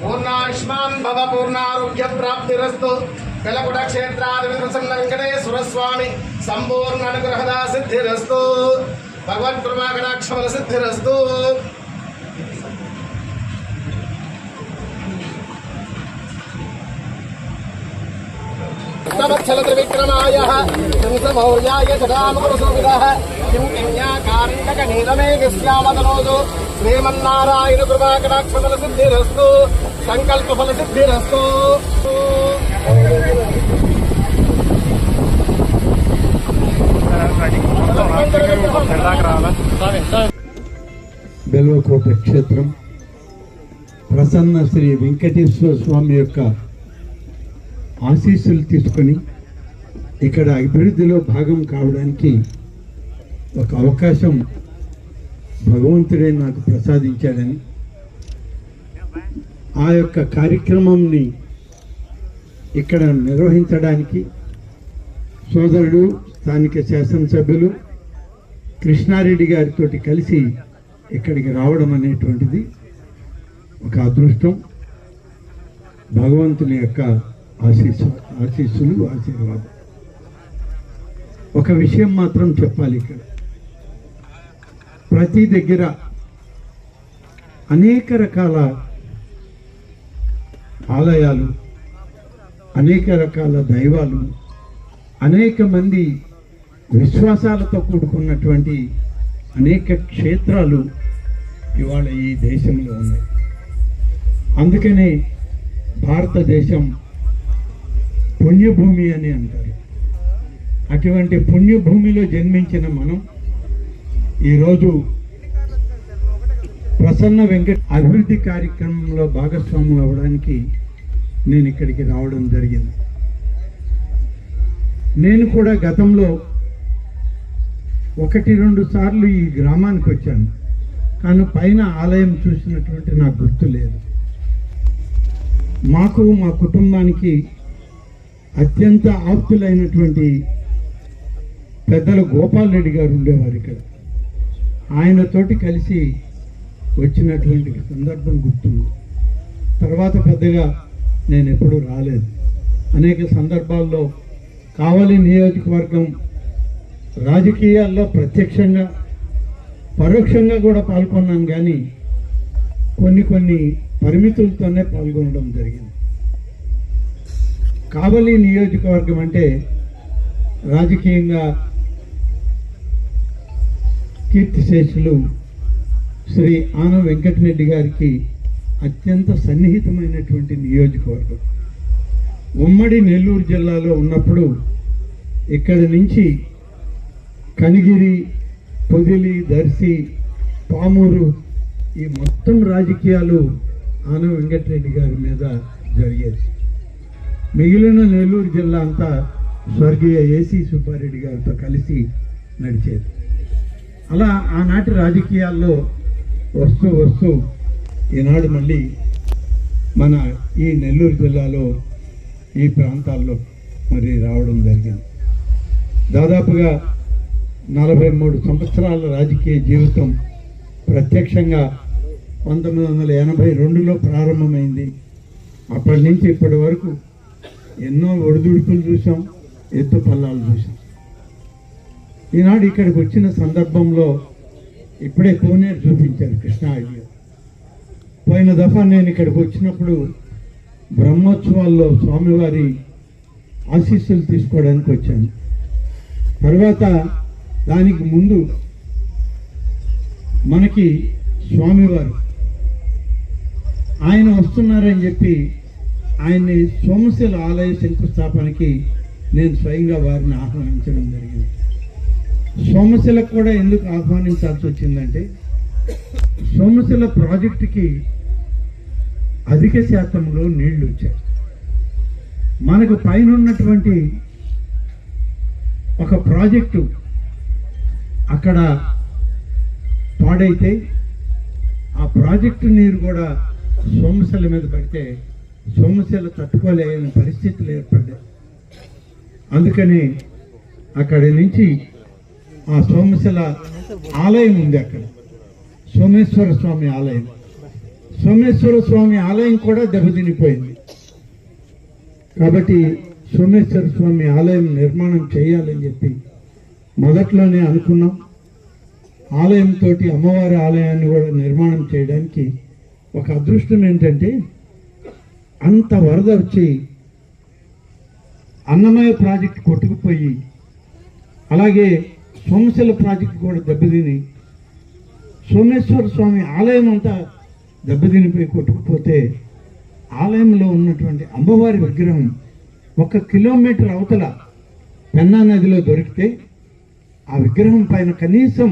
పూర్ణాయుష్మాన్ భవ పూర్ణారోగ్య ప్రాప్తిరస్తు. వెలకుట క్షేత్రాది ప్రసన్న వెంకటేశ్వర స్వామి సంపూర్ణ అనుగ్రహదా సిద్ధిరస్తు. భగవత్ కృపాకటాక్షమల సిద్ధిరస్తు. ప్రవత్సల త్రివిక్రమాయ శంసమౌర్యాయ సదామకురసోవిదః కిం కన్యాకారండక నీలమే యస్యామదనోదు శ్రీమన్నారాయణ కృపాకటాక్షఫల సిద్ధిరస్తు సంకల్ప ఫల సిద్ధిరస్తు. బెల్వకోట క్షేత్రం ప్రసన్న శ్రీ వెంకటేశ్వర స్వామి యొక్క ఆశీస్సులు తీసుకొని ఇక్కడ అభివృద్ధిలో భాగం కావడానికి ఒక అవకాశం భగవంతుడే నాకు ప్రసాదించాడని ఆ యొక్క కార్యక్రమంని ఇక్కడ నిర్వహించడానికి సోదరుడు స్థానిక శాసనసభ్యులు కృష్ణారెడ్డి గారితో కలిసి ఇక్కడికి రావడం అనేటువంటిది ఒక అదృష్టం. భగవంతుని యొక్క ఆశీస్సు ఆశీస్సులు ఆశీర్వాదం. ఒక విషయం మాత్రం చెప్పాలి ఇక్కడ. ప్రతి దగ్గర అనేక రకాల ఆలయాలు అనేక రకాల దైవాలు అనేక మంది విశ్వాసాలతో కూడుకున్నటువంటి అనేక క్షేత్రాలు ఇవాళ ఈ దేశంలో ఉన్నాయి. అందుకనే భారతదేశం పుణ్యభూమి అని అంటారు. అటువంటి పుణ్యభూమిలో జన్మించిన మనం ఈరోజు ప్రసన్న వెంకట అభివృద్ధి కార్యక్రమంలో భాగస్వాములు అవ్వడానికి నేను ఇక్కడికి రావడం జరిగింది. నేను కూడా గతంలో ఒకటి రెండు సార్లు ఈ గ్రామానికి వచ్చాను. కానీ పైన ఆలయం చూసినటువంటి నాకు గుర్తు లేదు. మాకు మా కుటుంబానికి అత్యంత ఆప్తులైనటువంటి పెద్దల గోపాల్ రెడ్డి గారు ఉండేవారు ఇక్కడ. ఆయనతోటి కలిసి వచ్చినటువంటి సందర్భం గుర్తుంది. తర్వాత పెద్దగా నేను ఎప్పుడూ రాలేదు. అనేక సందర్భాల్లో కావలి నియోజకవర్గం రాజకీయాల్లో ప్రత్యక్షంగా పరోక్షంగా కూడా పాల్గొన్నాం కానీ కొన్ని కొన్ని పరిమితులతోనే పాల్గొనడం జరిగింది. కావలి నియోజకవర్గం అంటే రాజకీయంగా కీర్తిశేషులు శ్రీ ఆన వెంకటరెడ్డి గారికి అత్యంత సన్నిహితమైనటువంటి నియోజకవర్గం. ఉమ్మడి నెల్లూరు జిల్లాలో ఉన్నప్పుడు ఇక్కడి నుంచి కనిగిరి పొదిలి దర్శి పామూరు ఈ మొత్తం రాజకీయాలు ఆన వెంకటరెడ్డి గారి మీద జరిగేది. మిగిలిన నెల్లూరు జిల్లా అంతా స్వర్గీయ ఏసీ సుబ్బారెడ్డి గారితో కలిసి నడిచేది. అలా ఆనాటి రాజకీయాల్లో వస్తూ వస్తూ ఈనాడు మళ్ళీ మన ఈ నెల్లూరు జిల్లాలో ఈ ప్రాంతాల్లో మరి రావడం జరిగింది. దాదాపుగా నలభై మూడు సంవత్సరాల రాజకీయ జీవితం ప్రత్యక్షంగా పంతొమ్మిది వందల ఎనభై రెండులో ప్రారంభమైంది. అప్పటి నుంచి ఇప్పటి వరకు ఎన్నో ఒడిదుడుకులు చూసాం ఎత్తు పల్లాలు చూసాం ఈనాడు ఇక్కడికి వచ్చిన సందర్భంలో ఇప్పుడే కోనేరు చూపించారు కృష్ణా పోయిన దఫా నేను ఇక్కడికి వచ్చినప్పుడు బ్రహ్మోత్సవాల్లో స్వామివారి ఆశీస్సులు తీసుకోవడానికి వచ్చాను. తర్వాత దానికి ముందు మనకి స్వామివారు ఆయన వస్తున్నారని చెప్పి ఆయన్ని సోమశిల ఆలయ శంకుస్థాపనకి నేను స్వయంగా వారిని ఆహ్వానించడం జరిగింది. సోమశిలకు కూడా ఎందుకు ఆహ్వానించాల్సి వచ్చిందంటే సోమశిల ప్రాజెక్టుకి అధిక శాతంలో నీళ్ళు వచ్చాయి. మనకు పైన ఉన్నటువంటి ఒక ప్రాజెక్టు అక్కడ పాడైతే ఆ ప్రాజెక్టు నీరు కూడా సోమశిల మీద పడితే సోమశిల తట్టుకోలేని పరిస్థితులు ఏర్పడ్డాయి. అందుకని అక్కడి నుంచి ఆ సోమశిల ఆలయం ఉంది అక్కడ. సోమేశ్వర స్వామి ఆలయం. సోమేశ్వర స్వామి ఆలయం కూడా దెబ్బతినిపోయింది. కాబట్టి సోమేశ్వర స్వామి ఆలయం నిర్మాణం చేయాలని చెప్పి మొదట్లోనే అనుకున్నాం. ఆలయంతో అమ్మవారి ఆలయాన్ని కూడా నిర్మాణం చేయడానికి ఒక అదృష్టం ఏంటంటే అంత వరద వచ్చి అన్నమయ ప్రాజెక్ట్ కొట్టుకుపోయి అలాగే సోమశిల ప్రాజెక్టు కూడా దెబ్బతిని సోమేశ్వర స్వామి ఆలయం అంతా దెబ్బతినిపోయి కొట్టుకుపోతే ఆలయంలో ఉన్నటువంటి అమ్మవారి విగ్రహం ఒక కిలోమీటర్ అవతల పెన్నా నదిలో దొరికితే ఆ విగ్రహం పైన కనీసం